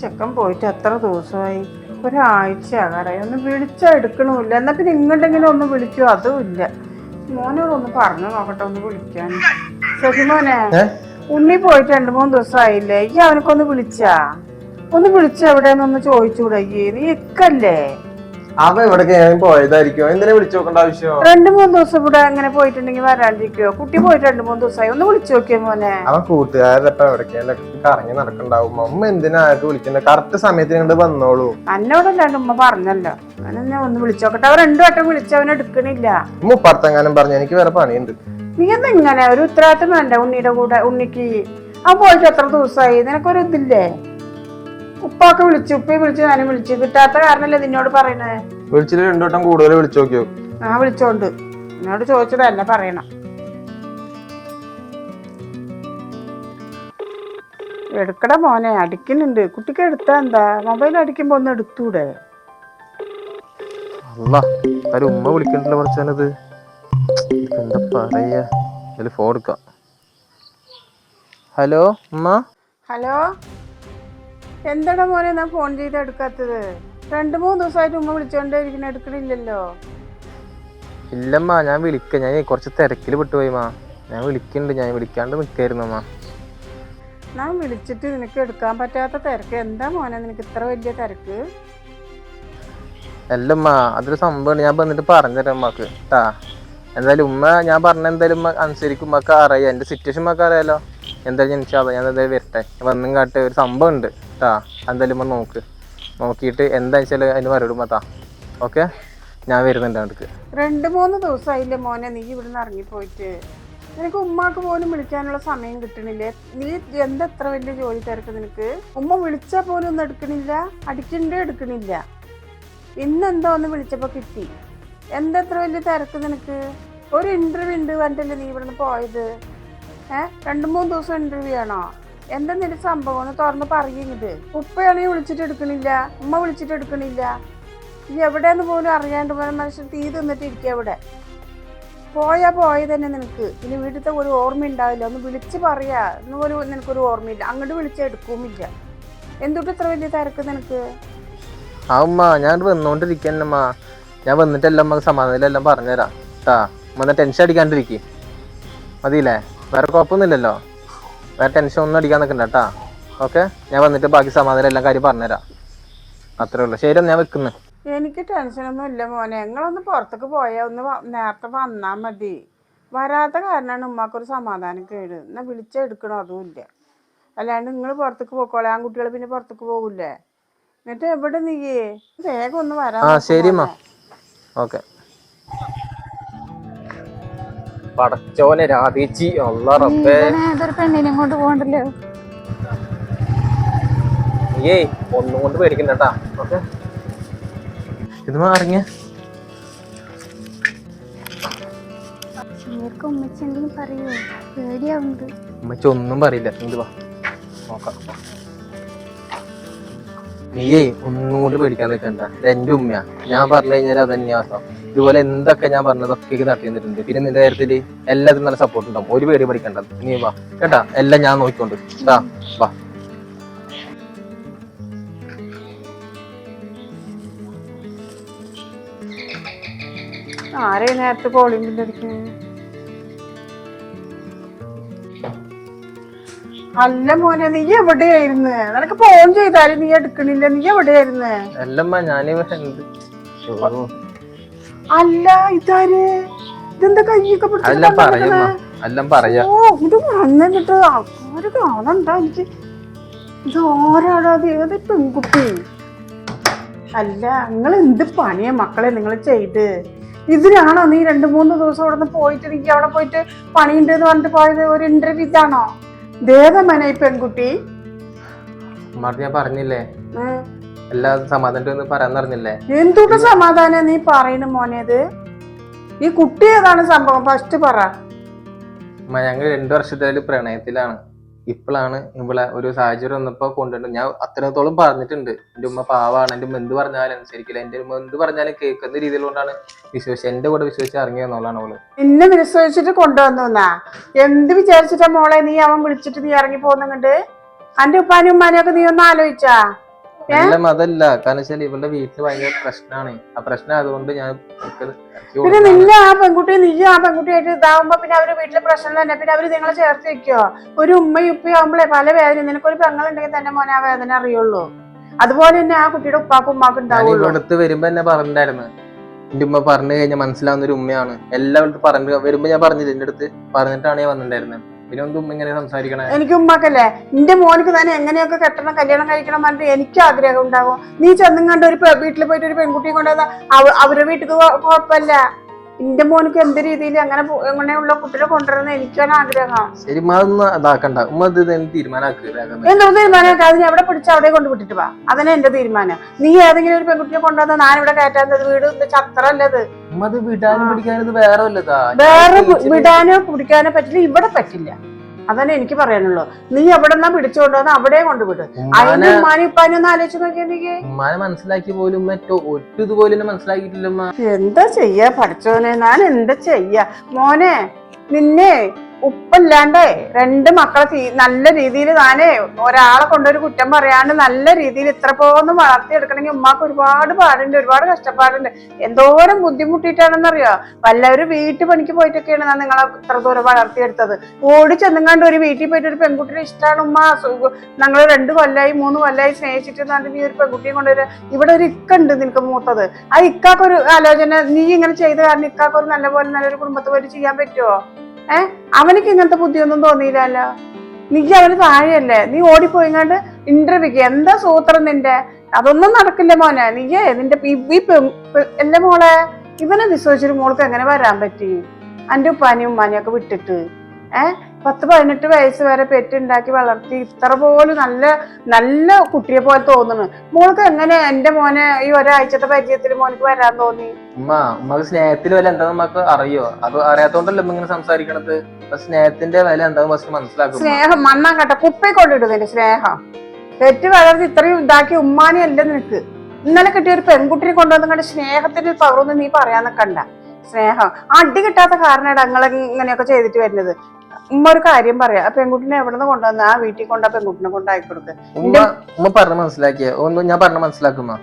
ചെക്കൻ പോയിട്ട് എത്ര ദിവസമായി? ഒരാഴ്ച ആകാറായി ഒന്ന് വിളിച്ചാൽ എടുക്കണമില്ല. എന്നാൽ പിന്നെ ഇങ്ങോട്ടെങ്കിലും ഒന്ന് വിളിക്കോ? അതും ഇല്ല. മോനോടൊന്ന് പറഞ്ഞു നോക്കട്ടെ ഒന്ന് വിളിക്കാൻ. സഹിമോനെ? ഉണ്ണി പോയിട്ട് രണ്ടു മൂന്ന് ദിവസമായില്ലേ? ഈ അവനക്കൊന്ന് വിളിച്ചാ. ഒന്ന് വിളിച്ചാ എവിടെയെന്നൊന്ന് ചോദിച്ചൂടെ? ഈ നീ ഇക്കല്ലേ? അവൻ എവിടെ പോയതായിരിക്കും. എന്തിനെ വിളിച്ചു നോക്കേണ്ട ആവശ്യം? രണ്ടു മൂന്ന് ദിവസം ഇവിടെ അങ്ങനെ പോയിട്ടുണ്ടെങ്കിൽ വരാണ്ടിരിക്കോ കുട്ടി പോയിട്ട് രണ്ടു മൂന്ന് ദിവസമായി. ഒന്ന് വിളിച്ചു നോക്കിയാ മോനെ? അവൻ എവിടേക്കെല്ലാം കറങ്ങി നടക്കണ്ടാവും. അമ്മ എന്തിനാ ആർക്ക് വിളിക്കുന്നത് കറക്റ്റ് സമയത്തിന് ഇങ്ങോട്ട് വന്നോളൂ. അന്നോടല്ലാണ്ട് ഉമ്മ പറഞ്ഞല്ലോ. അങ്ങനെ ഒന്ന് വിളിച്ചോക്കട്ടെ അവൻ രണ്ടു വട്ടം വിളിച്ചവൻ എടുക്കണില്ല. മുപ്പത്തെങ്ങാനും പറഞ്ഞു എനിക്ക് വേറെ പണിയുണ്ട്. നീ എന്താ ഇങ്ങനെ? ഒരു ഉത്തരവാദിത്തം വേണ്ട ഉണ്ണിയുടെ കൂടെ ഉണ്ണിക്ക്. അവൻ പോയിട്ട് എത്ര ദിവസമായി? നിനക്കൊരു ഇതില്ലേ? ഉപ്പൊക്കെ വിളിച്ചു ഉപ്പയെ വിളിച്ചു ഞാനും വിളിച്ചു. കിട്ടാത്ത കാരണല്ലേ നിന്നോട് പറയണേ? വിളിച്ചിട്ട് രണ്ടോട്ടം കൂടുതൽ വിളിച്ചു നോക്കിയോ? ആ വിളിച്ചോണ്ട്. എന്നോട് ചോദിച്ചതല്ല പറയണം. എടുക്കട മോനെ അടിക്കുന്നുണ്ട്. കുട്ടിക്ക് എടുത്താ എന്താ? മൊബൈൽ അടിക്കുമ്പോ ഒന്ന് എടുത്തൂടെ? അല്ല ആരും ഉമ്മ വിളിക്കണ്ടല്ലോ പഠിച്ചാനത് എന്താ പറയാ? ഇതിൽ ഫോൺ എടുക്കാം. ഹലോ ഉമ്മ? ഹലോ? എന്താടാ മോനെ ഞാൻ ഫോൺ ചെയ്ത് എടുക്കാത്തത്? രണ്ട് മൂന്ന് ദിവസമായിട്ട് ഉമ്മ വിളിച്ചോണ്ടേ ഇരിക്കണ എടുക്കണില്ലല്ലോ. ഇല്ലമ്മ ഞാൻ വിളിക്ക. ഞാൻ കുറച്ച് തിരക്കിൽ പെട്ടുപോയി മാ. ഞാൻ വിളിക്കുന്നുണ്ട് ഞാൻ വിളിക്കാണ്ട് നിൽക്കായിരുന്നു അമ്മ ഞാൻ വിളിച്ചിട്ട് നിനക്ക് എടുക്കാൻ പറ്റാത്ത തിരക്ക്. എന്താ മോനെ നിനക്ക് ഇത്ര വലിയ തിരക്ക്? അല്ലമ്മ അതൊരു സംഭവമാണ്. ഞാൻ വന്നിട്ട് പറഞ്ഞുതരാം ഉമ്മക്ക്. കേട്ടാ എന്തായാലും ഉമ്മ ഞാൻ പറഞ്ഞ എന്തായാലും ഉമ്മ അനുസരിക്കും. ഉമ്മക്ക് അറിയാം. എന്റെ സിറ്റുവേഷൻ ഉമ്മക്ക് അറിയാലോ. എന്തായാലും ഞാൻ ഞാൻ എന്തായാലും വരട്ടെ. വന്നും കാട്ടെ. ഒരു സംഭവം ഉണ്ട് ട്ടാ എന്തായാലും ഒന്ന് നോക്ക്. നോക്കിയിട്ട് എന്താ അതിന് മറുപടി ഉമ്മ താ. ഓക്കെ? ഞാൻ വരുന്നുണ്ട് അടുക്ക് രണ്ട് മൂന്ന് ദിവസമായില്ലേ മോനെ നീ ഇവിടുന്ന് ഇറങ്ങിപ്പോയിട്ട്. നിനക്ക് ഉമ്മാക്ക് പോലും വിളിക്കാനുള്ള സമയം കിട്ടണില്ലേ? നീ എന്താ എത്ര വലിയ ജോലി തിരക്ക് നിനക്ക്? ഉമ്മ വിളിച്ചാൽ പോലും ഒന്നും എടുക്കണില്ല അടിക്കണ്ടേ എടുക്കണില്ല. ഇന്നെന്തോ ഒന്ന് വിളിച്ചപ്പോൾ കിട്ടി. എന്താ എത്ര വലിയ തിരക്ക് നിനക്ക്? ഒരു ഇന്റർവ്യൂ ഉണ്ട് കണ്ടല്ലേ നീ ഇവിടുന്ന് പോയത്? ഏഹ് രണ്ട് മൂന്ന് ദിവസം ഇന്റർവ്യൂ ആണോ? എന്താ നിന്റെ സംഭവം? ഒന്ന് തുറന്ന് പറയുന്നത് ഉപ്പയാണെങ്കിൽ വിളിച്ചിട്ട് എടുക്കണില്ല. ഉമ്മ വിളിച്ചിട്ട് എടുക്കണില്ല. ഈ എവിടെയെന്ന് പോലും അറിയാണ്ട് മനുഷ്യൻ തീ തിന്നിട്ട് ഇരിക്കുക അവിടെ പോയാ പോയ തന്നെ നിനക്ക്. ഇനി വീട്ടിലത്തെ ഒരു ഓർമ്മ ഉണ്ടാവില്ല. ഒന്ന് വിളിച്ച് പറയാ. എന്ന് പോലും നിനക്കൊരു ഓർമ്മയില്ല. അങ്ങോട്ട് വിളിച്ചെടുക്കുമില്ല എന്തുട്ട് ഇത്ര വലിയ തിരക്ക് നിനക്ക്? ആ ഉമ്മ ഞാൻ വന്നോണ്ടിരിക്കന്നമ്മ. ഞാൻ വന്നിട്ടെല്ലാം നമുക്ക് സമാധാനം പറഞ്ഞുതരാം. ട്ടാ ഉമ്മ ടെൻഷൻ അടിക്കാണ്ടിരിക്കും. മതിയില്ലേ? വേറെ കുഴപ്പമൊന്നുമില്ലല്ലോ? വേറെ ടെൻഷൻ ഒന്നും അടിക്കാൻ നിൽക്കണ്ട കേട്ടാ. ഓക്കെ ഞാൻ വന്നിട്ട് ബാക്കി സമാധാനം എല്ലാം കാര്യം പറഞ്ഞുതരാം. അത്രേ ഉള്ളൂ. ശരി ഞാൻ വെക്കുന്നു. എനിക്ക് ടെൻഷനൊന്നും ഇല്ല മോനെ. ഞങ്ങളൊന്ന് പുറത്തേക്ക് പോയാൽ ഒന്ന് നേരത്തെ വന്നാൽ മതി. വരാത്ത കാരണമാണ് ഉമ്മാക്കൊരു സമാധാനം കേട്. എന്നാൽ വിളിച്ചെടുക്കണോ അതുമില്ല ഇല്ല. അല്ലാണ്ട് നിങ്ങൾ പുറത്തേക്ക് പോക്കോളെ. ആൺകുട്ടികൾ പിന്നെ പുറത്തേക്ക് പോകില്ലേ? എന്നിട്ട് എവിടെ നീയേ? വേഗം ഒന്ന് വരാം ശരി. ഓക്കെ പടച്ചോനെ രാധേച്ചി അല്ല റബ്ബേ. ഏതൊരു പെണ്ണിനെ കൊണ്ട് പോകണ്ടല്ലോ. ഏയ് ഒന്നും കൊണ്ട് പേടിക്കണ്ടാ ഓക്കെ. ഇത് മാറിങ്ങ ഉമ്മച്ചി ഒന്നും പറയില്ല. എന്ത് വാ. നോക്കാം. നീയേ ഒന്നും കൊണ്ട് പേടിക്കാൻ നിൽക്കണ്ട. എന്റെ ഉമ്മയാ. ഞാൻ പറഞ്ഞു കഴിഞ്ഞാൽ അത് തന്നെയാ അവസ്ഥ ഇതുപോലെ എന്തൊക്കെ ഞാൻ പറഞ്ഞതൊക്കെ നടത്തി തന്നിട്ടുണ്ട് പിന്നെ നിന്റെ കാര്യത്തിൽ എല്ലാത്തിനും നല്ല സപ്പോർട്ട് ഉണ്ടാവും. ഒരു പേടി പഠിക്കണ്ട നീ വാ. കേട്ടാ? എല്ലാം ഞാൻ നോക്കിക്കൊണ്ട്. ട്ടാ വാ. ആരെ നേരത്തെ കോളിംഗ് അല്ല മോനെ നീ എവിടെയായിരുന്നു? നിനക്ക് ഫോൺ ചെയ്താലും നീ എടുക്കണില്ല. നീ എവിടെയായിരുന്നു? അല്ലമ്മ ഓ, അല്ല ഇതാര്? ഇതെന്താ കയ്യൊക്കെ അതെല്ലാം കൊണ്ടുവന്ന് എല്ലാം പറയാ. ഓ ഇത് വന്നിട്ട് ആര് കാണണ്ട എനിക്ക് ഇത് ആരാടാ ഏത് പെൺകുട്ടി? അല്ല നിങ്ങൾ എന്ത് പണിയാ മക്കളെ നിങ്ങൾ ചെയ്ത്? ഇതിനാണോ നീ രണ്ട് മൂന്ന് ദിവസം അവിടെ നിന്ന് പോയിട്ട് നീ അവിടെ പോയിട്ട് പണിയുണ്ട് എന്ന് പറഞ്ഞിട്ട് പോയത്? ഒരു ഇന്റർവ്യൂ ഇതാണോ ദേവമന ഈ പെൺകുട്ടി. ഞാൻ പറഞ്ഞില്ലേ. എല്ലാ സമാധാനം പറയാൻ പറഞ്ഞില്ലേ എന്തുകൊണ്ട് സമാധാനം? നീ പറയണു മോനേത് ഈ കുട്ടി ഏതാണ് സംഭവം? ഫസ്റ്റ് പറ. അമ്മ ഞങ്ങൾ രണ്ടു വർഷത്തെ പ്രണയത്തിലാണ്. ഇപ്പോഴാണ് ഇവിടെ ഒരു സാഹചര്യം വന്നപ്പോ കൊണ്ടുവരുന്നത് ഞാൻ അത്രത്തോളം പറഞ്ഞിട്ടുണ്ട്. എന്റെ ഉമ്മ പാവാണ്. എന്റെ ഉമ്മ എന്ത് പറഞ്ഞാലും അനുസരിക്കില്ല. എന്റെ ഉമ്മ എന്ത് പറഞ്ഞാലും കേൾക്കുന്ന രീതിയിൽ കൊണ്ടാണ് വിശ്വസിച്ച് എന്റെ കൂടെ വിശ്വസിച്ച് ഇറങ്ങി വന്നോളാണ് അവൾ. നിന്നെ വിശ്വസിച്ചിട്ട് കൊണ്ടുവന്നാ എന്ത് വിചാരിച്ചിട്ടാ മോളെ നീ അവൻ വിളിച്ചിട്ട് നീ ഇറങ്ങി പോകുന്നുണ്ട് അന്റെ ഉപ്പാനും ഉമ്മാനും ഒക്കെ നീ ഒന്ന് ആലോചിച്ചാ? അല്ല അതല്ല. കാരണം വെച്ചാൽ ഇവളുടെ വീട്ടിൽ ഭയങ്കര പ്രശ്നമാണ് ആ പ്രശ്നം അതുകൊണ്ട് ഞാൻ പിന്നെ. നിന്നെ ആ പെൺകുട്ടി നീ ആ പെൺകുട്ടിയായിട്ട് ഇതാവുമ്പോ പിന്നെ അവർ വീട്ടിലെ പ്രശ്നം തന്നെ പിന്നെ അവർ നിങ്ങളെ ചേർത്ത് വെക്കോ? ഒരു ഉമ്മയും ഉപ്പയും ആവുമ്പളേ പല വേദന. നിനക്കൊരു പെങ്ങളുണ്ടെങ്കിൽ തന്നെ മോനെ ആ വേദന അറിയുള്ളൂ. അതുപോലെ തന്നെ ആ കുട്ടിയുടെ ഉപ്പാക്കും ഉമ്മാക്കും ഉണ്ടാവുള്ളൂ. ഇവിടുത്ത് വരുമ്പോ എന്നെ പറഞ്ഞിട്ടുണ്ടായിരുന്നു. എന്റെ ഉമ്മ പറഞ്ഞു കഴിഞ്ഞാൽ മനസ്സിലാവുന്ന ഒരു ഉമ്മയാണ്. എല്ലാവരും പറഞ്ഞു. വരുമ്പോ ഞാൻ പറഞ്ഞില്ല എന്റെ അടുത്ത് പറഞ്ഞിട്ടാണ് ഞാൻ വന്നിട്ടുണ്ടായിരുന്നത്. ഇങ്ങനെ സംസാരിക്കണേ? എനിക്ക് ഉമ്മാക്കല്ലേ? നിന്റെ മോനക്ക് തന്നെ എങ്ങനെയൊക്കെ കെട്ടണം കല്യാണം കഴിക്കണം പറഞ്ഞിട്ട് എനിക്ക് ആഗ്രഹം ഉണ്ടാവും നീ ചെന്നും കണ്ട് ഒരു വീട്ടിൽ പോയിട്ട് ഒരു പെൺകുട്ടിയെ കൊണ്ടുവന്ന അവരുടെ വീട്ടിൽ കുഴപ്പമില്ല നിന്റെ മോനക്ക് എന്ത് രീതിയിൽ അങ്ങനെ അങ്ങനെയുള്ള കുട്ടികളെ കൊണ്ടുവരുന്ന എനിക്കാണ് ആഗ്രഹം. ശരി ഉമ്മ ഉമ്മ ഇത് എന്തോ തീരുമാനമൊക്കെ അതിന് എവിടെ പിടിച്ച് അവിടെ കൊണ്ട് വിട്ടിട്ട് വാ. അതന്നെ എന്റെ തീരുമാനം. നീ ഏതെങ്കിലും ഒരു പെൺകുട്ടിയെ കൊണ്ടുവന്ന ഞാൻ ഇവിടെ കയറ്റാൻ വീട് ചത്രല്ലത് വേറെ വിടാനോ പിടിക്കാനോ പറ്റില്ല. ഇവിടെ പറ്റില്ല. അതന്നെ എനിക്ക് പറയാനുള്ളൂ. നീ എവിടെ നിന്നാ പിടിച്ചുകൊണ്ടുവന്ന അവിടെ കൊണ്ടുപോയിട്ട് അതിന്റെ ഉമ്മാനെ ഉമ്മാനും ഉപ്പാനും ഒന്ന് ആലോചിച്ച് നോക്കിയാ നീ ഉമ്മാനെ മനസ്സിലാക്കി പോലും മറ്റോ ഒറ്റ ഇതുപോലെ മനസ്സിലാക്കിയിട്ടില്ല എന്താ ചെയ്യാ പഠിച്ചോനെ ഞാൻ എന്താ ചെയ്യാ? മോനെ നിന്നെ ഉപ്പല്ലാണ്ടേ രണ്ട് മക്കളെ നല്ല രീതിയിൽ താനേ ഒരാളെ കൊണ്ടൊരു കുറ്റം പറയാണ്ട് നല്ല രീതിയിൽ ഇത്ര പോന്നും വളർത്തിയെടുക്കണമെങ്കിൽ ഉമ്മാക്ക് ഒരുപാട് പാടുണ്ട് ഒരുപാട് കഷ്ടപ്പാടുണ്ട്. എന്തോരം ബുദ്ധിമുട്ടിയിട്ടാണെന്നറിയോ? വല്ലവരും വീട്ടു പണിക്ക് പോയിട്ടൊക്കെയാണ് ഞാൻ നിങ്ങളെ ഇത്ര ദൂരം വളർത്തിയെടുത്തത്. ഓടി ചെന്നുങ്ങാണ്ട് ഒരു വീട്ടിൽ പോയിട്ട് ഒരു പെൺകുട്ടിയെ ഇഷ്ടമാണ് ഉമ്മ ഞങ്ങൾ രണ്ട് കൊല്ലായി മൂന്ന് കൊല്ലായി സ്നേഹിച്ചിട്ട് എന്നിട്ട് നീ ഒരു പെൺകുട്ടിയെ കൊണ്ടുവരാ. ഇവിടെ ഒരു ഇക്ക ഉണ്ട് നിനക്ക് മൂത്തത്. ആ ഇക്കാക്കൊരു ആലോചന നീ ഇങ്ങനെ ചെയ്ത കാരണം ഇക്കാക്കൊരു നല്ല പോലെ നല്ലൊരു കുടുംബത്തെ പോയിട്ട് ചെയ്യാൻ പറ്റുമോ ഏ? അവനക്ക് ഇങ്ങനത്തെ ബുദ്ധിയൊന്നും തോന്നിയില്ലല്ലോ. നീ അവന് താഴെയല്ലേ നീ ഓടിപ്പോയിങ്ങാണ്ട് ഇന്റർവ്യൂക്ക് എന്താ സൂത്രം നിന്റെ? അതൊന്നും നടക്കില്ല മോനെ. നീയേ നിന്റെ എന്റെ മോളെ ഇവനെ വിശ്വസിച്ചൊരു മോൾക്ക് എങ്ങനെ വരാൻ പറ്റി? അന്റെ ഉപ്പാനെയും ഉമ്മാനിയൊക്കെ വിട്ടിട്ട്. ഏ? പത്ത് പതിനെട്ട് വയസ്സ് വരെ പെറ്റുണ്ടാക്കി വളർത്തി ഇത്ര പോലും നല്ല നല്ല കുട്ടിയെ പോലെ തോന്നുന്നു. മോൾക്ക് എങ്ങനെ എന്റെ മോനെ ഈ ഒരാഴ്ചത്തെ പരിചയത്തിൽ മോനക്ക് വരാൻ തോന്നി? ഉമ്മ ഉമ്മക്ക് സ്നേഹത്തിൽ വില എന്താ നമുക്ക് അറിയോ? അത് അറിയാത്തോണ്ടല്ലോ ഇങ്ങനെ സംസാരിക്കണത്? സ്നേഹത്തിന്റെ വില എന്താ ഫസ്റ്റ് മനസ്സിലാക്കും സ്നേഹം മണ്ണാങ്കട്ട കുപ്പി കൊണ്ടിടുന്നതിന്റെ സ്നേഹം. പെറ്റ് വളർത്തി ഇത്രയും ഇതാക്കി ഉമ്മാനെ അല്ല നിനക്ക്. ഇന്നലെ കിട്ടിയ ഒരു പെൺകുട്ടിയെ കൊണ്ടുവന്നു കണ്ട് സ്നേഹത്തിന്റെ പകർന്ന് നീ പറയാൻ നിൽക്കണ്ട സ്നേഹം. അടി കിട്ടാത്ത കാരണമാണ് ഞങ്ങളെ ഇങ്ങനെയൊക്കെ ചെയ്തിട്ട് വരുന്നത്. ഉമ്മ ഒരു കാര്യം പറയാം. ആ പെൺകുട്ടിനെ എവിടെ നിന്ന് കൊണ്ടുവന്ന ആ വീട്ടിൽ കൊണ്ട് ആ പെൺകുട്ടിനെ കൊണ്ടാക്കി കൊടുക്ക്. ഉമ്മ ഉമ്മ പറഞ്ഞ മനസ്സിലാക്കിയ? ഒന്ന് ഞാൻ പറഞ്ഞ മനസ്സിലാക്കുമ്മ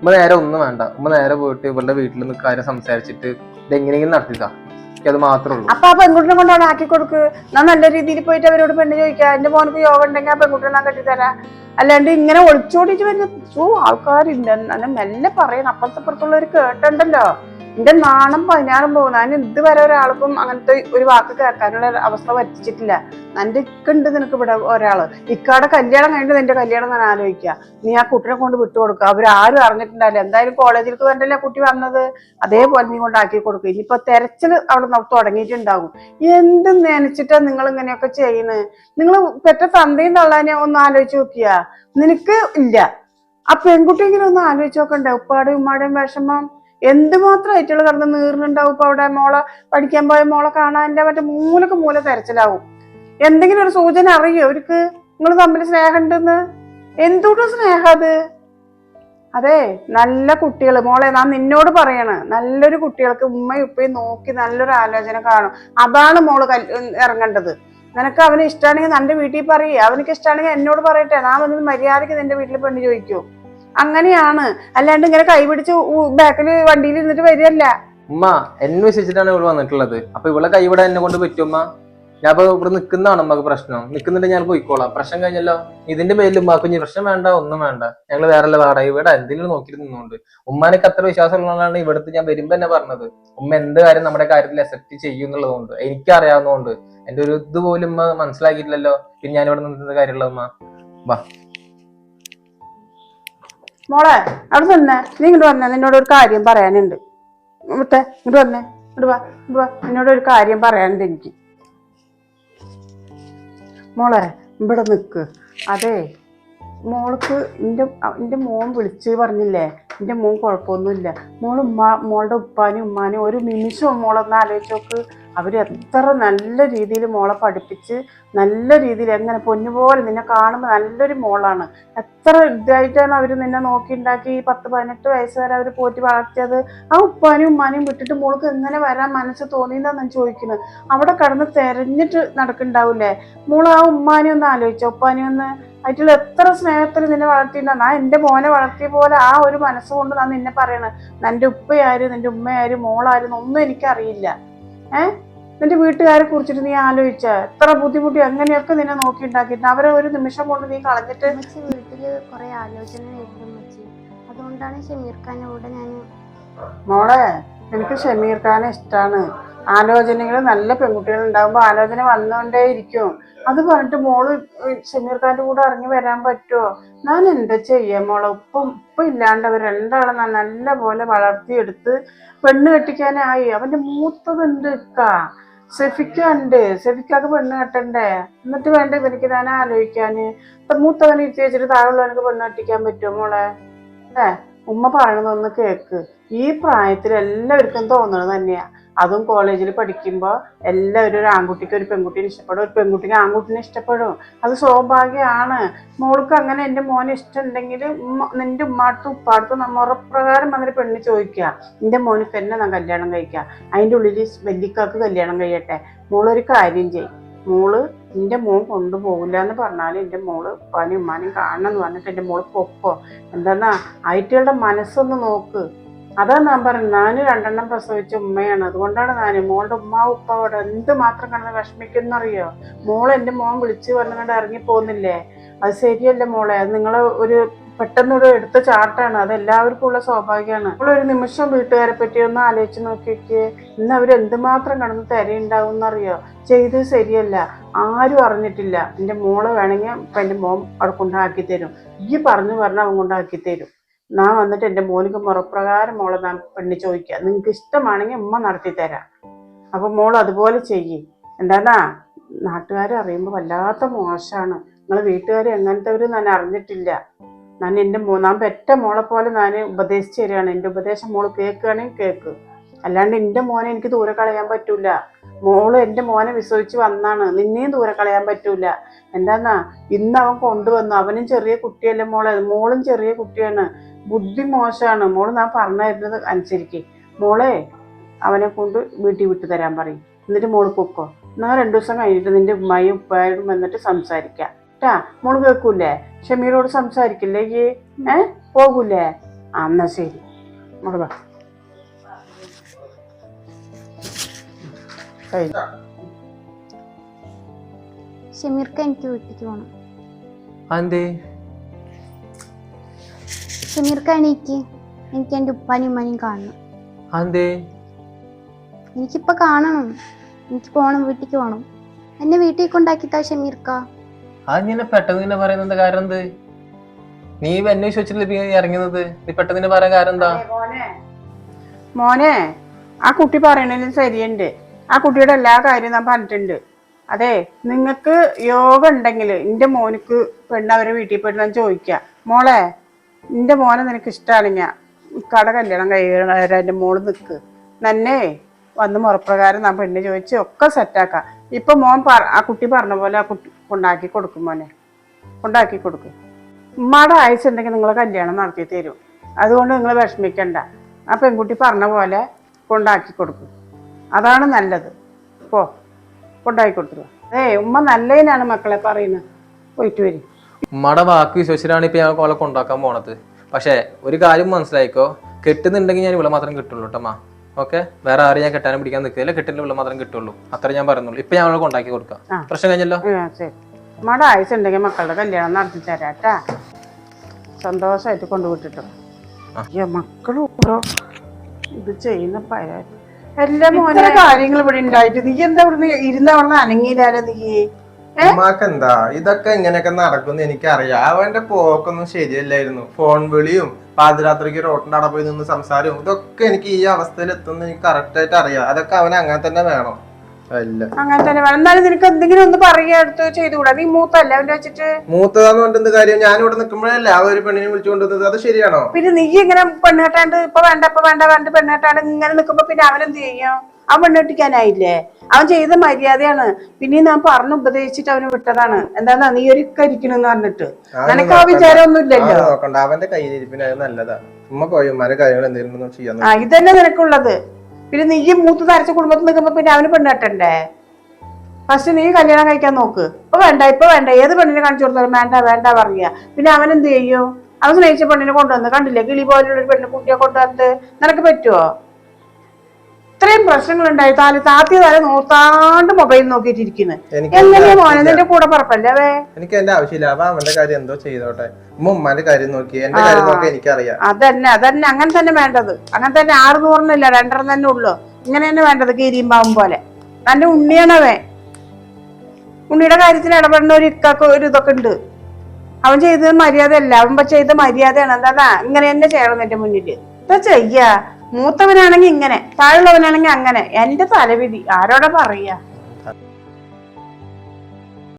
ഉമ്മ നേരെ ഒന്നും വേണ്ട. ഉമ്മ നേരെ പോയിട്ട് ഇവളുടെ വീട്ടിൽ നിന്ന് കാര്യം സംസാരിച്ചിട്ട് ഇതെങ്ങനെയെങ്കിലും നടത്തിക്ക എനിക്ക് അത് മാത്രമേ ഉള്ളൂ. അപ്പൊ ആ പെൺകുട്ടിനെ കൊണ്ടാണ് ആക്കി കൊടുക്ക്. ഞാൻ നല്ല രീതിയിൽ പോയിട്ട് അവരോട് പെണ്ണ് ചോദിക്കാം. എന്റെ മോനക്ക് യോഗ ഉണ്ടെങ്കിൽ ആ പെൺകുട്ടിനെ ഞാൻ കെട്ടിത്തരാം അല്ലാണ്ട് ഇങ്ങനെ ഒളിച്ചോടിച്ച് വരുന്ന ആൾക്കാരുണ്ട് ആൾക്കാരില്ല. മെല്ലെ പറയണം. അപ്പുറത്തപ്പുറത്തുള്ളവർ കേട്ടുണ്ടല്ലോ എന്റെ നാണം പതിനാറും പോകും ഞാൻ ഇതുവരെ ഒരാൾക്കും അങ്ങനത്തെ ഒരു വാക്ക് കേൾക്കാനുള്ള അവസ്ഥ പറ്റിച്ചിട്ടില്ല. എന്റെ ഇക്കുണ്ട് നിനക്ക് ഇവിടെ ഒരാൾ. ഇക്കാടെ കല്യാണം കഴിഞ്ഞിട്ട് നിന്റെ കല്യാണം ഞാൻ ആലോചിക്കുക. നീ ആ കുട്ടിനെ കൊണ്ട് വിട്ടുകൊടുക്കുക അവരാരും അറിഞ്ഞിട്ടുണ്ടാവില്ല. എന്തായാലും കോളേജിലേക്ക് വേണ്ടല്ലേ കുട്ടി വന്നത്? അതേപോലെ നീ കൊണ്ടാക്കി കൊടുക്കുക ഇനിയിപ്പോ തെരച്ചിൽ അവിടെ നമുക്ക് തുടങ്ങിയിട്ടുണ്ടാകും എന്ത് നനച്ചിട്ടാ നിങ്ങൾ ഇങ്ങനെയൊക്കെ ചെയ്യണത് നിങ്ങൾ പെറ്റ തന്തയും തള്ളാനെ ഒന്ന് ആലോചിച്ച് നോക്കിയാ? നിനക്ക് ഇല്ല. ആ പെൺകുട്ടിയെങ്കിലും ഒന്ന് ആലോചിച്ച് നോക്കണ്ടേ? ഉപ്പാടെയും ഉമ്മാടെയും വിഷമം? എന്തുമാത്രം ആയിട്ടുള്ള കിടന്ന് നീറിനുണ്ടാവും ഇപ്പൊ അവിടെ മോളെ പഠിക്കാൻ പോയ മോളെ കാണാന്റെ മറ്റേ മൂലക്ക് മൂല തെരച്ചിലാവും. എന്തെങ്കിലും ഒരു സൂചന അറിയോ? അവർക്ക് നിങ്ങൾ തമ്മിൽ സ്നേഹം ഉണ്ടെന്ന് എന്തുകൊണ്ട് സ്നേഹം അത്? അതെ നല്ല കുട്ടികൾ മോളെ ഞാൻ നിന്നോട് പറയണ് നല്ലൊരു കുട്ടികൾക്ക് ഉമ്മയും ഉപ്പയും നോക്കി നല്ലൊരു ആലോചന കാണും. അതാണ് മോൾ ഇറങ്ങേണ്ടത്. നിനക്ക് അവന് ഇഷ്ടമാണെങ്കിൽ നിന്റെ വീട്ടിൽ പറയേ. അവനക്ക് ഇഷ്ടമാണെങ്കിൽ എന്നോട് പറയട്ടെ. ഞാൻ വന്ന് മര്യാദയ്ക്ക് നിന്റെ വീട്ടിൽ പെണ്ണ് ചോദിക്കൂ? അങ്ങനെയാണ്. അല്ലാണ്ട് ഇങ്ങനെ കൈപിടിച്ച് ബാക്കിൽ വണ്ടിയിൽ ഇരുന്നിട്ട് വരികയല്ല. ഉമ്മ എന്നെ വിശ്വസിച്ചിട്ടാണ് ഇവൾ വന്നിട്ടുള്ളത്. അപ്പൊ ഇവളെ കൈവിടെ എന്നെ കൊണ്ട് പറ്റുമ്മ ഞാൻ ഇപ്പൊ ഇവിടെ നിൽക്കുന്നതാണ് ഉമ്മക്ക് പ്രശ്നം. നിൽക്കുന്നുണ്ട് ഞാൻ പോയിക്കോളാം. പ്രശ്നം കഴിഞ്ഞല്ലോ? ഇതിന്റെ പേരിൽ ഉമ്മാക്ക് ഇനി പ്രശ്നം വേണ്ട ഒന്നും വേണ്ട. ഞങ്ങൾ വേറെ വാടക ഇവിടെ എന്തെങ്കിലും നോക്കിയിട്ട് നിന്നുകൊണ്ട് ഉമ്മാനൊക്കെ അത്ര വിശ്വാസം ഉള്ളതാണ് ഇവിടുത്തെ ഞാൻ വരുമ്പോ തന്നെ പറഞ്ഞത്. ഉമ്മ എന്ത് കാര്യം നമ്മുടെ കാര്യത്തിൽ അക്സെപ്റ്റ് ചെയ്യും എന്നുള്ളതുകൊണ്ട്. എനിക്ക് അറിയാവുന്നതുകൊണ്ട് എന്റെ ഒരു ഇത് പോലും ഉമ്മ മനസ്സിലാക്കിയിട്ടില്ലല്ലോ. പിന്നെ ഞാൻ ഇവിടെ നിന്നിട്ട് കാര്യമുള്ള ഉമ്മ മോളെ അവിടെ തന്നെ നീ ഇങ്ങോട്ട് വന്നേ. നിന്നോട് ഒരു കാര്യം പറയാനുണ്ട്. മുത്തേ ഇങ്ങോട്ട് വന്നേ. ഇങ്ങോട്ട് വാ ഇങ്ങോട്ട് വാ. നിന്നോട് ഒരു കാര്യം പറയാനുണ്ട് എനിക്ക്. മോളെ ഇവിടെ നിൽക്ക് അതെ മോൾക്ക് എന്റെ എന്റെ മോൻ വിളിച്ച് പറഞ്ഞില്ലേ? എന്റെ മോൻ കുഴപ്പമൊന്നുമില്ല. മോൾ ഉമ്മ മോളുടെ ഉപ്പാനും ഉമ്മാനും ഒരു നിമിഷം മോളൊന്ന് ആലോചിച്ച് നോക്ക്. അവർ എത്ര നല്ല രീതിയിൽ മോളെ പഠിപ്പിച്ച് നല്ല രീതിയിൽ എങ്ങനെ പൊന്നുപോലെ നിന്നെ കാണുമ്പോൾ നല്ലൊരു മോളാണ്. എത്ര ഇതായിട്ടാണ് അവർ നിന്നെ നോക്കി ഉണ്ടാക്കി ഈ പത്ത് പതിനെട്ട് വയസ്സ് വരെ അവർ പോറ്റി വളർത്തിയത്? ആ ഉപ്പാനും ഉമ്മാനെയും വിട്ടിട്ട് മോൾക്ക് എങ്ങനെ വരാൻ മനസ്സ് തോന്നിയെന്നാണ് ചോദിക്കുന്നത് അവിടെ കടന്ന് തെരഞ്ഞിട്ട് നടക്കുന്നുണ്ടാവില്ലേ മോൾ ആ ഉമ്മാനെ ഒന്ന് ആലോചിച്ചോ. ഉപ്പാനെ ഒന്ന് ആയിട്ടുള്ള എത്ര സ്നേഹത്തിൽ നിന്നെ വളർത്തിയിട്ടുണ്ടാകും ആ എന്റെ മോനെ വളർത്തിയ പോലെ ആ ഒരു മനസ്സുകൊണ്ട് ഞാൻ നിന്നെ പറയണേ. നിന്റെ ഉപ്പയാര് നിന്റെ ഉമ്മയാര് മോളാരും ഒന്നും എനിക്കറിയില്ല. ഏ? നിന്റെ വീട്ടുകാരെ കുറിച്ചിട്ട് നീ ആലോചിച്ച? എത്ര ബുദ്ധിമുട്ടി അങ്ങനെയൊക്കെ നിന്നെ നോക്കി ഉണ്ടാക്കിയിട്ട് അവരെ ഒരു നിമിഷം കൊണ്ട് നീ കളഞ്ഞിട്ട് വീട്ടിൽ കുറെ ആലോചന അതുകൊണ്ടാണ് ഷമീർ കൂടെ ഞാൻ മോളെ എനിക്ക് ഷമീർ ഖാനെ ഇഷ്ടമാണ് ആലോചനകൾ നല്ല പെൺകുട്ടികൾ ഉണ്ടാകുമ്പോൾ ആലോചന വന്നുകൊണ്ടേ ഇരിക്കും. അത് പറഞ്ഞിട്ട് മോൾ ഷമീർ കൂടെ ഇറങ്ങി വരാൻ പറ്റുമോ ഞാൻ എന്താ ചെയ്യാം മോളെ? ഉപ്പം ഉപ്പം ഇല്ലാണ്ട് അവർ രണ്ടാളെ ഞാൻ നല്ല പോലെ വളർത്തിയെടുത്ത് പെണ്ണ് കെട്ടിക്കാനായി. അവന്റെ മൂത്തതുണ്ട് ഇക്ക. സെഫിക്ക ഉണ്ട് പെണ്ണ് കെട്ടണ്ടേ? എന്നിട്ട് വേണ്ട ഇവനിക്ക് ഞാൻ ആലോചിക്കാന് ഇപ്പൊ മൂത്തവനെ ഇരുത്തി വെച്ചിട്ട് താഴെയുള്ളവനക്ക് പെണ്ണ് കെട്ടിക്കാൻ പറ്റുമോ മോളെ? ഏ ഉമ്മ പറയണതൊന്ന് കേക്ക്. ഈ പ്രായത്തിൽ എല്ലാവർക്കും തോന്നണത് തന്നെയാ. അതും കോളേജിൽ പഠിക്കുമ്പോൾ എല്ലാവരും ഒരു ആൺകുട്ടിക്ക് ഒരു പെൺകുട്ടീനെ ഇഷ്ടപ്പെടും ഒരു പെൺകുട്ടിക്ക് ആൺകുട്ടീനെ ഇഷ്ടപ്പെടും. അത് സ്വാഭാവികമാണ്. മോൾക്ക് അങ്ങനെ എന്റെ മോനെ ഇഷ്ടമുണ്ടെങ്കിൽ ഉമ്മ നിന്റെ ഉമ്മാടത്തും ഉപ്പാടത്തും നമ്മ ഉറപ്രകാരം വന്നിട്ട് പെണ്ണ് ചോദിക്കുക. എന്റെ മോനെ തന്നെ ഞാൻ കല്യാണം കഴിക്കുക അതിന്റെ ഉള്ളിൽ വല്ലിക്കാക്ക് കല്യാണം കഴിയട്ടെ. മോളൊരു കാര്യം ചെയ്യും. മോൾ എന്റെ മോൻ കൊണ്ടുപോകില്ല എന്ന് പറഞ്ഞാൽ എന്റെ മോൾ ഉപ്പാനും ഉമ്മാനും കാണണം എന്ന് പറഞ്ഞിട്ട് എന്റെ മോൾ പൊക്കോ? എന്താന്നാ ആയിട്ടുകളുടെ മനസ്സൊന്ന് നോക്ക്. അതാ ഞാൻ പറഞ്ഞു ഞാൻ രണ്ടെണ്ണം പ്രസവിച്ച ഉമ്മയാണ്. അതുകൊണ്ടാണ് ഞാൻ മോളുടെ ഉമ്മ ഉപ്പ അവിടെ എന്ത് മാത്രം കണ്ടത് വിഷമിക്കുന്നറിയോ മോൾ എന്റെ മോൻ വിളിച്ച് പറഞ്ഞുകൊണ്ട് ഇറങ്ങി പോകുന്നില്ലേ? അത് ശരിയല്ല മോളെ? അത് നിങ്ങളെ ഒരു പെട്ടെന്ന് ഒരു എടുത്ത ചാട്ടാണ് അത് എല്ലാവർക്കും ഉള്ള സ്വാഭാവികമാണ്. നമ്മളൊരു നിമിഷം വീട്ടുകാരെ പറ്റി ഒന്ന് ആലോചിച്ച് നോക്കിയൊക്കെ ഇന്ന് അവർ എന്തുമാത്രം കടന്ന് തിരയുണ്ടാവും എന്നറിയോ ചെയ്തത് ശരിയല്ല. ആരും അറിഞ്ഞിട്ടില്ല. എന്റെ മോളെ വേണമെങ്കിൽ എന്റെ മോൻ അവിടെ കൊണ്ടാക്കി തരും. ഈ പറഞ്ഞു പറഞ്ഞ് അവൻ കൊണ്ടാക്കി തരും. ഞാൻ വന്നിട്ട് എന്റെ മോനിക്ക് മുറപ്രകാരം മോളെ നാം പെണ്ണി ചോദിക്കുക നിങ്ങൾക്ക് ഇഷ്ടമാണെങ്കിൽ ഉമ്മ നടത്തി തരാം. അപ്പൊ മോൾ അതുപോലെ ചെയ്യും. എന്താന്നാ? നാട്ടുകാരെ അറിയുമ്പോൾ വല്ലാത്ത മോശമാണ് നിങ്ങളെ വീട്ടുകാർ എങ്ങനത്തെ ഒരു ഞാൻ അറിഞ്ഞിട്ടില്ല. ഞാൻ എന്റെ മൂന്നാം പെറ്റ മോളെ പോലെ ഞാൻ ഉപദേശിച്ചു തരികയാണ്. എന്റെ ഉപദേശം മോൾ കേൾക്കുകയാണെങ്കിൽ കേക്ക്. അല്ലാണ്ട് എന്റെ മോനെ എനിക്ക് ദൂരെ കളയാൻ പറ്റൂല. മോൾ എന്റെ മോനെ വിശ്വസിച്ച് വന്നാണ്. നിന്നെയും ദൂരെ കളയാൻ പറ്റൂല. എന്താന്നാ? ഇന്ന് അവൻ കൊണ്ടുവന്നു. അവനും ചെറിയ കുട്ടിയല്ലേ മോളെ. മോളും ചെറിയ കുട്ടിയാണ്. ബുദ്ധി മോശമാണ്. മോൾ ഞാൻ പറഞ്ഞു തരുന്നത് അനുസരിക്ക്. മോളെ അവനെ കൊണ്ട് വീട്ടിൽ വിട്ടു തരാൻ പറയും. എന്നിട്ട് മോൾ പൊക്കോ. എന്നാൽ രണ്ടു ദിവസം കഴിഞ്ഞിട്ട് നിന്റെ ഉമ്മയും ഉപ്പായും വന്നിട്ട് സംസാരിക്കാം. ട്ടാ മോൾ കേൾക്കൂലേ ഷമീറോട് സംസാരിക്കില്ലേ ഈ? ഏ? പോകൂലേ ആ എന്നാ ശരി. മോൾ വാ. ഷമീർക്ക് ഷമീർ എനിക്ക് വീട്ടിലേക്ക് പോണം. അതെന്തേ? ഷമീർ എനിക്ക് എനിക്ക് എന്റെ ഉപ്പാനും ഉമ്മാനെയും കാണണം. അതെന്തേ? എനിക്കിപ്പോൾ കാണണം. എനിക്ക് പോകണം വീട്ടിലേക്ക് പോകണം എന്നെ വീട്ടിൽ കൊണ്ടാക്കിത്താ ഷമീർ ഖാ അത് ഇങ്ങനെ പെട്ടെന്ന് തന്നെ പറയുന്നത് കാരണം എന്ത്? നീ വിശ്വസിച്ചില്ല ഇപ്പൊ ഈ ഇറങ്ങുന്നത്? നീ പെട്ടെന്ന് തന്നെ പറയാൻ കാരണം എന്താ? മോനെ. ആ കുട്ടി പറയണതിൽ ശരിയുണ്ട്. ആ കുട്ടിയുടെ എല്ലാ കാര്യവും ഞാൻ പറഞ്ഞിട്ടുണ്ട്. അതെ നിങ്ങൾക്ക് യോഗ ഉണ്ടെങ്കിൽ എന്റെ മോനിക്ക് പെണ്ണ് അവരെ വീട്ടിൽ പോയിട്ട് ഞാൻ ചോദിക്കാം. മോളെ എന്റെ മോനെ നിനക്ക് ഇഷ്ടമാണെങ്കിൽ കട കല്യാണം കഴിയണ എന്റെ മോൾ നിക്ക്. നന്നെ വന്ന് മുറപ്രകാരം ഞാൻ പെണ്ണ് ചോദിച്ച് ഒക്കെ സെറ്റാക്കാം ഇപ്പൊ മോൻ ആ കുട്ടി പറഞ്ഞ പോലെ ആ കുട്ടി കൊണ്ടാക്കി കൊടുക്കും മോനെ. കൊണ്ടാക്കി കൊടുക്കും. ഉമ്മയുടെ ആയുസ് ഉണ്ടെങ്കിൽ നിങ്ങൾ കല്യാണം നടത്തി തരും. അതുകൊണ്ട് നിങ്ങൾ വിഷമിക്കണ്ട. ആ പെൺകുട്ടി പറഞ്ഞ പോലെ കൊണ്ടാക്കി കൊടുക്കും. അതാണ് നല്ലത്. പോ. കൊണ്ടാക്കി കൊടുത്തു ഏ ഉമ്മ നല്ലതിനാണ് മക്കളെ പറയുന്നത്. പോയിട്ട് വരും. ഉമ്മയുടെ വാക്ക് വിശ്വസിച്ചിട്ടാണ് ഇപ്പൊ കോളെ കൊണ്ടാക്കാൻ പോണത്. പക്ഷേ ഒരു കാര്യം മനസ്സിലായിക്കോ? കെട്ടുന്നുണ്ടെങ്കിൽ ഞാൻ ഇവിടെ മാത്രം കിട്ടുള്ളൂ കേട്ടോ ഓക്കെ? വേറെ ആരും ഞാൻ കെട്ടാനും പിടിക്കാൻ നിൽക്കില്ല. കെട്ടിന്റെ വെള്ളം മാത്രം കിട്ടുള്ളൂ. അത്ര ഞാൻ പറയുന്നുള്ളൂ ഇപ്പൊ ഞാൻ അവളെ കൊണ്ടാക്കി കൊടുക്കാം. പ്രശ്നം കഴിഞ്ഞല്ലോ? നമ്മുടെ ആയുസ് ഉണ്ടെങ്കിൽ മക്കളുടെ കല്യാണം നടത്തി തരാട്ടാ സന്തോഷമായിട്ട് കൊണ്ടുപോയിട്ടു മക്കളും ഇത് ചെയ്യുന്ന പരാ എല്ലാ മോനെ കാര്യങ്ങൾ ഇവിടെ ഉണ്ടായിട്ട് നീ എന്താ ഇവിടെ ഇരുന്നവണ്ണം അനങ്ങിയില്ലാലോ നീ? ഉമ്മാക്കെന്താ? ഇതൊക്കെ ഇങ്ങനെയൊക്കെ നടക്കുന്നു എനിക്കറിയാം. അവന്റെ പോക്കൊന്നും ശരിയല്ലായിരുന്നു. ഫോൺ വിളിയും പാതിരാത്രിക്ക് റോട്ടിന്റെ അവിടെ പോയി നിന്ന് സംസാരവും ഇതൊക്കെ എനിക്ക് ഈ അവസ്ഥയിൽ എത്തുന്ന എനിക്ക് കറക്റ്റ് ആയിട്ട് അറിയാം. അതൊക്കെ അവൻ അങ്ങനെ തന്നെ വേണം. അല്ല. അങ്ങനെ തന്നെ വേണം. എന്നാലും നിനക്ക് എന്തെങ്കിലും ഒന്ന് പറയുക എടുത്ത് ചെയ്തുകൂടാ? നീ മൂത്തല്ല അവന്റെ വെച്ചിട്ട്? മൂത്തതാന്ന് പറഞ്ഞിട്ട് കാര്യം? ഞാൻ ഇവിടെ നിൽക്കുമ്പോഴല്ലേ ആ ഒരു പെണ്ണിനെ വിളിച്ചുകൊണ്ടിരുന്നത്? അത് ശരിയാണോ? പിന്നെ നീ ഇങ്ങനെ പെണ്ണേട്ടാണ്ട് ഇപ്പൊ വേണ്ട ഇപ്പൊ വേണ്ട വേണ്ട പെണ്ണേട്ടാണ്ട് ഇങ്ങനെ നിൽക്കുമ്പോ പിന്നെ അവനെന്ത് ചെയ്യും? അവൻ പെണ്ണെട്ടിക്കാനായില്ലേ അവൻ ചെയ്ത മര്യാദയാണ്. പിന്നെ ഞാൻ പറഞ്ഞു ഉപദേശിച്ചിട്ട് അവന് വിട്ടതാണ്. എന്താന്നാ നീ ഒരു കരിക്കണെന്ന് പറഞ്ഞിട്ട്. നിനക്ക് ആ വിചാരമൊന്നും ഇല്ലല്ലോ അവന്റെ കയ്യിലിരിപ്പിന് അത് ഉമ്മ കാര്യങ്ങൾ എന്തെങ്കിലും ആ ഇതന്നെ നിനക്കുള്ളത്. പിന്നെ നീ മൂത്ത് തരച്ച കുടുംബത്തിൽ നിൽക്കുമ്പോ പിന്നെ അവന് പെണ്ണെട്ടണ്ടേ ഫസ്റ്റ് നീ കല്യാണം കഴിക്കാൻ നോക്ക്. ഇപ്പൊ വേണ്ട ഇപ്പൊ വേണ്ട. ഏത് പെണ്ണിനെ കാണിച്ചു കൊടുത്താലും വേണ്ട വേണ്ട പറയുക പിന്നെ അവൻ എന്ത് ചെയ്യും? അവൻ സ്നേഹിച്ച പെണ്ണിനെ കൊണ്ടുവന്ന് കണ്ടില്ലേ? കിളി പോലുള്ള ഒരു പെണ്ണിനെ കുട്ടിയെ കൊണ്ടുവന്നിട്ട് നിനക്ക് പറ്റുമോ ഇത്രയും പ്രശ്നങ്ങൾ ഉണ്ടായി താൽ താത്തി താൽ നോർത്താണ്ട് മൊബൈൽ നോക്കിയിട്ടിരിക്കുന്നു. ഇരിക്കുന്നു എങ്ങനെയാ മോനെ? നിന്റെ കൂടെ പറപ്പല്ലേ എനിക്ക് എന്റെ ആവശ്യമില്ല. അവ അവന്റെ കാര്യം എന്തോ ചെയ്തോട്ടെ. ഉമ്മ ഉമ്മാന്റെ കാര്യം നോക്കി. എന്റെ കാര്യം നോക്കി എനിക്കറിയാം. അതന്നെ അതന്നെ. അങ്ങനെ തന്നെ വേണ്ടത്. അങ്ങനെ തന്നെ ആറ് നൂറിനില്ല രണ്ടെണ്ണം തന്നെ ഉള്ളു. ഇങ്ങനെ തന്നെ വേണ്ടത് കീരിയും പാമ്പും പോലെ തന്റെ ഉണ്ണിയണവേ ഉണ്ണിയുടെ കാര്യത്തിൽ ഇടപെടുന്ന ഒരു ഇക്കൊക്കെ ഒരു ഇതൊക്കെ ഉണ്ട്. അവൻ ചെയ്തത് മര്യാദ അല്ല അവൻ ചെയ്ത മര്യാദയാണ്. എന്താ ഇങ്ങനെ തന്നെ ചെയ്യണം എന്റെ മുന്നിൽ എന്താ ചെയ്യാ? മൂത്തവനാണെങ്കിൽ ഇങ്ങനെ താഴെയുള്ളവനാണെങ്കിൽ അങ്ങനെ. എന്റെ തലവിധി ആരോടാ പറയാ